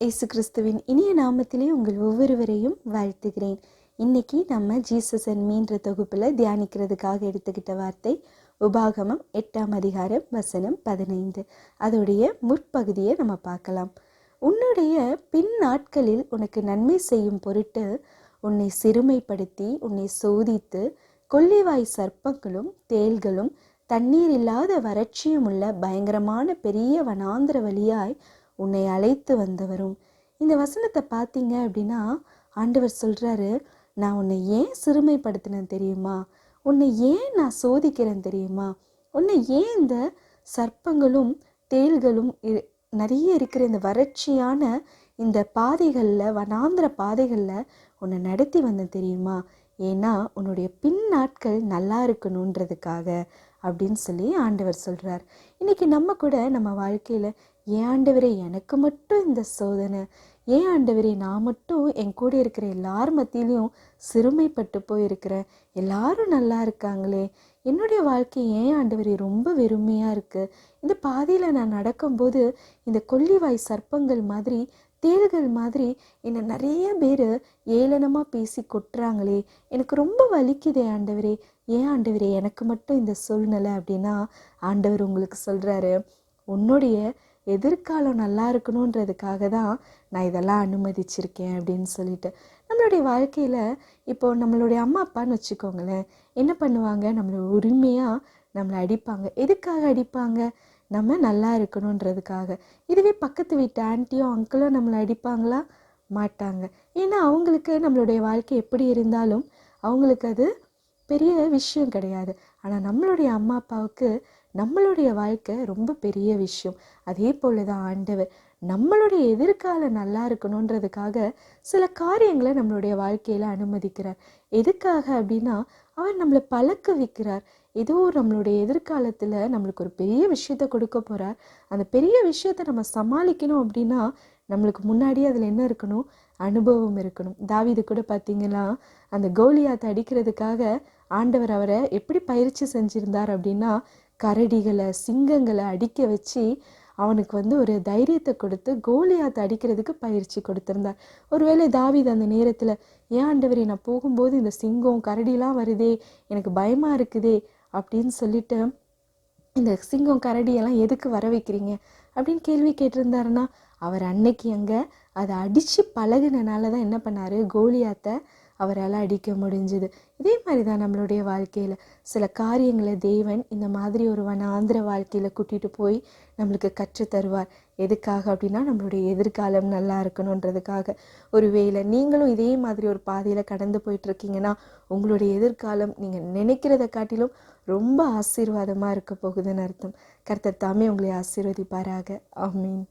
இயேசு கிறிஸ்துவின் இனிய நாமத்திலே உங்கள் ஒவ்வொருவரையும் வாழ்த்துகிறேன். இன்னைக்கு நம்ம ஜீசஸ் அண்ட் மீன்ற தொகுப்பில் தியானிக்கிறதுக்காக எடுத்துக்கிட்ட வார்த்தை உபாகமம் எட்டாம் அதிகாரம் வசனம் பதினைந்து. அதோடைய முற்பகுதியை நம்ம பார்க்கலாம். உன்னுடைய பின் நாட்களில் உனக்கு நன்மை செய்யும் பொருட்டு உன்னை சிறுமைப்படுத்தி உன்னை சோதித்து கொள்ளிவாய் சர்ப்பங்களும் தேள்களும் தண்ணீர் இல்லாத வறட்சியும் உள்ள பயங்கரமான பெரிய வனாந்திர வழியாய் உன்னை அழைத்து வந்தவரும். இந்த வசனத்தை பார்த்தீங்க அப்படின்னா ஆண்டவர் சொல்கிறாரு நான் உன்னை ஏன் சிறுமைப்படுத்தினேன் தெரியுமா? உன்னை ஏன் நான் சோதிக்கிறேன் தெரியுமா? உன்னை ஏன் இந்த சர்ப்பங்களும் தேள்களும் இ- நிறைய இருக்கிற இந்த வறட்சியான இந்த பாதைகளில் வனாந்திர பாதைகளில் உன்னை நடத்தி வந்தேன் தெரியுமா? ஏன்னா உன்னுடைய பின் நாட்கள் நல்லா இருக்கணுன்றதுக்காக அப்படின்னு சொல்லி ஆண்டவர் சொல்கிறார் இன்னைக்கு நம்ம கூட நம்ம வாழ்க்கையில் ஏன் ஆண்டவரே எனக்கு மட்டும் இந்த சோதனை? ஏன் ஆண்டவரே நான் மட்டும் என் கூட இருக்கிற எல்லார் மத்தியிலையும் சிறுமைப்பட்டு போயிருக்கிறேன் எல்லாரும் நல்லா இருக்காங்களே. என்னுடைய வாழ்க்கை ஏன் ஆண்டவரே ரொம்ப வெறுமையாக இருக்குது இந்த பாதையில் நான் நடக்கும்போது இந்த கொல்லிவாய் சர்ப்பங்கள் மாதிரி தேள்கள் மாதிரி என்னை நிறைய பேர் ஏளனமாக பேசி கொட்டுறாங்களே. எனக்கு ரொம்ப வலிக்குதே ஆண்டவரே. ஏன் ஆண்டவரே எனக்கு மட்டும் இந்த சூழ்நிலை அப்படின்னா ஆண்டவர் உங்களுக்கு சொல்கிறாரு உன்னுடைய எதிர்காலம் நல்லா இருக்கணுன்றதுக்காக தான் நான் இதெல்லாம் அனுமதிச்சிருக்கேன் அப்படின்னு சொல்லிட்டு. நம்மளுடைய வாழ்க்கையில் இப்போ நம்மளுடைய அம்மா அப்பான்னு வச்சுக்கோங்களேன். என்ன பண்ணுவாங்க? நம்மளை உரிமையாக நம்மளை அடிப்பாங்க. எதுக்காக அடிப்பாங்க? நம்ம நல்லா இருக்கணுன்றதுக்காக. இதுவே பக்கத்து வீட்டு ஆன்ட்டியோ அங்கிளோ நம்மளை அடிப்பாங்களா? மாட்டாங்க. ஏன்னா அவங்களுக்கு நம்மளுடைய வாழ்க்கை எப்படி இருந்தாலும் அவங்களுக்கு அது பெரிய விஷயம் கிடையாது. ஆனால் நம்மளுடைய அம்மா அப்பாவுக்கு நம்மளுடைய வாழ்க்கை ரொம்ப பெரிய விஷயம். அதே போல் தான் ஆண்டவர் நம்மளுடைய எதிர்காலம் நல்லா இருக்கணுன்றதுக்காக சில காரியங்களை நம்மளுடைய வாழ்க்கையில் அனுமதிக்கிறார். எதுக்காக அப்படின்னா அவர் நம்மளை பழக்க வைக்கிறார் ஏதோ நம்மளுடைய எதிர்காலத்தில் நம்மளுக்கு ஒரு பெரிய விஷயத்த கொடுக்க போகிறார் அந்த பெரிய விஷயத்தை நம்ம சமாளிக்கணும் அப்படின்னா நம்மளுக்கு முன்னாடி அதில் என்ன இருக்கணும்? அனுபவம் இருக்கணும். தாவிது கூட பார்த்தீங்கன்னா அந்த கோலியாத்தை அடிக்கிறதுக்காக ஆண்டவர் அவரை எப்படி பயிற்சி செஞ்சுருந்தார் அப்படின்னா கரடிகளை சிங்கங்களை அடிக்க வச்சு அவனுக்கு வந்து ஒரு தைரியத்தை கொடுத்து கோலியாத்தை அடிக்கிறதுக்கு பயிற்சி கொடுத்துருந்தார். ஒருவேளை தாவிது அந்த நேரத்தில் ஏன் ஆண்டவரே நான் போகும்போது இந்த சிங்கம் கரடிலாம் வருதே எனக்கு பயமாக இருக்குதே அப்படின்னு சொல்லிட்டு இந்த சிங்கம் கரடியெல்லாம் எதுக்கு வர வைக்கிறீங்க? அப்படின்னு கேள்வி கேட்டிருந்தாருன்னா அவர் அன்னைக்கு அங்கே அதை அடித்து பழகுனனால தான் என்ன பண்ணார்? கோலியாத்தை அவரால் அடிக்க முடிஞ்சுது. இதே மாதிரி தான் நம்மளுடைய வாழ்க்கையில். சில காரியங்களை தேவன் இந்த மாதிரி ஒரு வனாந்திர வாழ்க்கையில் கூட்டிகிட்டு போய் நம்மளுக்கு கற்றுத் தருவார் எதுக்காக அப்படின்னா நம்மளுடைய எதிர்காலம் நல்லா இருக்கணுன்றதுக்காக. ஒருவேளை நீங்களும் இதே மாதிரி ஒரு பாதையில் கடந்து போயிட்டுருக்கீங்கன்னா உங்களுடைய எதிர்காலம் நீங்கள் நினைக்கிறத காட்டிலும் ரொம்ப ஆசீர்வாதமாக இருக்க போகுதுன்னு அர்த்தம். கர்த்தர் தாமே உங்களை ஆசீர்வதிப்பாராக. ஆமீன்.